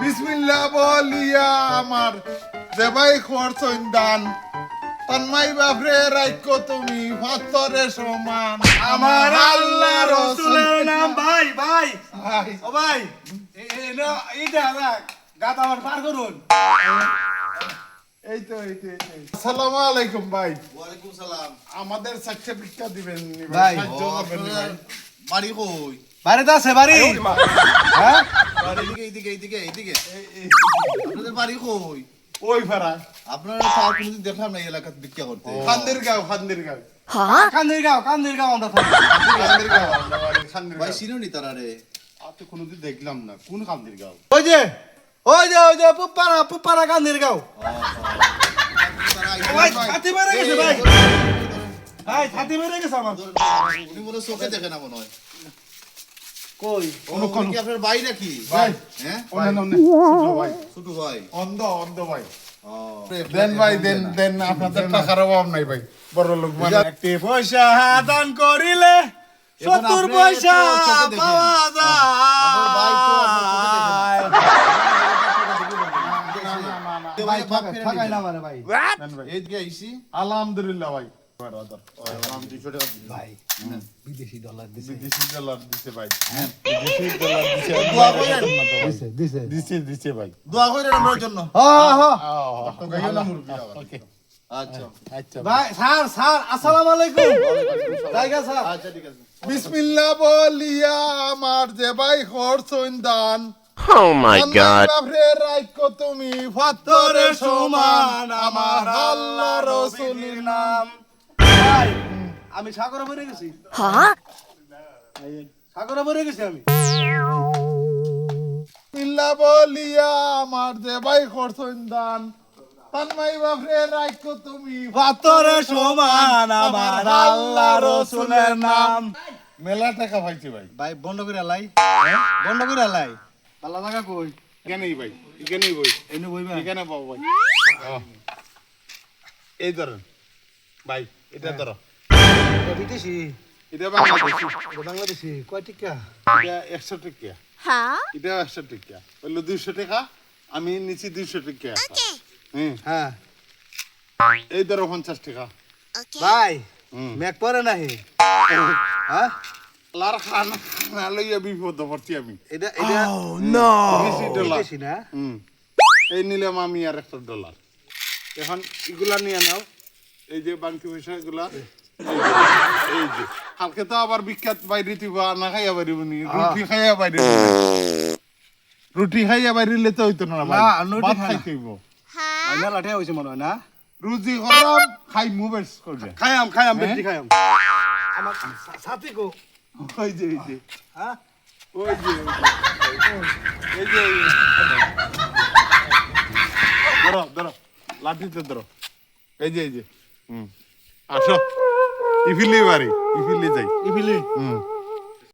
বিসমিল্লাহ বলিয়া আমার জেবাই খরচইন দান তন্মাই বাপরে রাইক্য তুমি পাথরে সমান। আমার আল্লাহ রসুলের নাম ভাই ভাই। ও ভাই এ- এ- না- এইটা রাখ। গাত আমার পার করুন। এই তো এই তো আসসালামু আলাইকুম ভাই। ওয়ালাইকুম সালাম। আমাদের সার্টিফিকেট দিবেন ভাই। বাড়ি কই? বাড়িতে আছে বাড়ি। হ্যাঁ? বাড়ি এইদিকে এইদিকে এইদিকে আপনাদের বাড়ি কই ওই ফারা আপনারা তো কোনোদিন দেখলাম না এই এলাকাতে ভিক্ষা করতে খান্দির গাঁও খান্দির গাঁও কান্দির গাঁও কান্দির গাঁও আমরা থাকি গাঁও আমরা বাড়ি খান্দির ভাই গাঁও তারা রে আর তো কোনোদিন দেখলাম না কোন খান্দির গাঁও ওই যে ওই যে ওই যে পুপারা পুপারা কান্দির গাঁও ভাই ছাতি মেরে গেছে ভাই ভাই ছাতি মেরে গেছে আমার উনি মনে চোখে দেখে না মনে হয় কই ও, উনি কি আপনার ভাই নাকি ভাই হ্যাঁ ভাই ছোট ভাই অন্ধ অন্ধ ভাই দেন ভাই দেন দেন আপনাদের টাকার অভাব নাই ভাই বড় লোক মানে একটি পয়সা দান করিলে সত্তর পয়সা। পাওয়া। যায় ভাই মানে ভাই এইদিকে আইসি আলহামদুলিল্লাহ ভাই আমি দুইশো টাকা দিলাম। বিদেশি ডলার দিছে। বিদেশি ডলার দিছে ভাই। বিদেশি ডলার দিছে। দোয়া করেন। দিছে দিছে। দিছে দিছে ভাই। দোয়া করেন আমার জন্য। হ্যাঁ হ্যাঁ ওকে। আচ্ছা। আচ্ছা ভাই। স্যার স্যার আসসালামু আলাইকুম। জায়গা স্যার। আচ্ছা ঠিক আছে। বিসমিল্লাহ বলিয়া আমার যে ভাই খরচইন দান। Oh my god. তুমি সমান আমার আল্লাহ রসুলের নাম। আমি সাগরে মরে গেছি। সাগরে মরে গেছি আমি। বিসমিল্লাহ বলিয়া আমার যে ভাই খরচইন দান তন্মাই বাপরে রাইক্য তুমি পাতরে সমান আমার আল্লাহ রসুলের নাম। মেলা টাকা পাইছি ভাই। ভাই বন্ধ করে লাই। বন্ধ করে লাই। পাল্লা জায়গা কই? এখানেই ভাই এখানেই বই এনে বইবা? এখানে পাবো ভাই। এই ধরেন ভাই। এটা ধরো। বিদেশি। এটা বাংলাদেশি। এটা বাংলাদেশি। কয় টিকা? এটা একশো টাকা। এটা একশো টাকা। বলল দুইশো টাকা আমি নিচে দুইশো টাকা। হুম। হ্যাঁ। এই ধরো পঞ্চাশ টাকা। ভাই মেঘ পরে নাহি? হ্যাঁ? লার খানা খানা লইয়া বিপদ পড়ছি আমি। এটা এটা বেশি ডলার। না? এই নিলাম আমি আর একটা ডলার। এখন এগুলা নিয়ে নাও। এই যে বাংকি পয়সা এগুলা এই যে, কালকে তো আবার বিখ্যাত বাইরে তুই না খাইয়া পারিব নি রুটি খাইয়া বাইরে রুটি খাইয়া বাইরে তো হইতো না ভাই না, রুটি ভাত। খাইতে হইব। আইনা লাঠে হইছে মনে হয় না? রুজি খরাম খাই মুভেস করবে। খায়াম খায়াম হ্যাঁ? খায়াম আমার সাথী কো। ওই যে এই যে। হ্যাঁ? ওই যে এই যে। ধরো ধরো। লাঠিতে ধরো। এই যে এই যে। আসো। ইফিলি বাড়ি ইফিলি যাই। ইফিলি? হুম।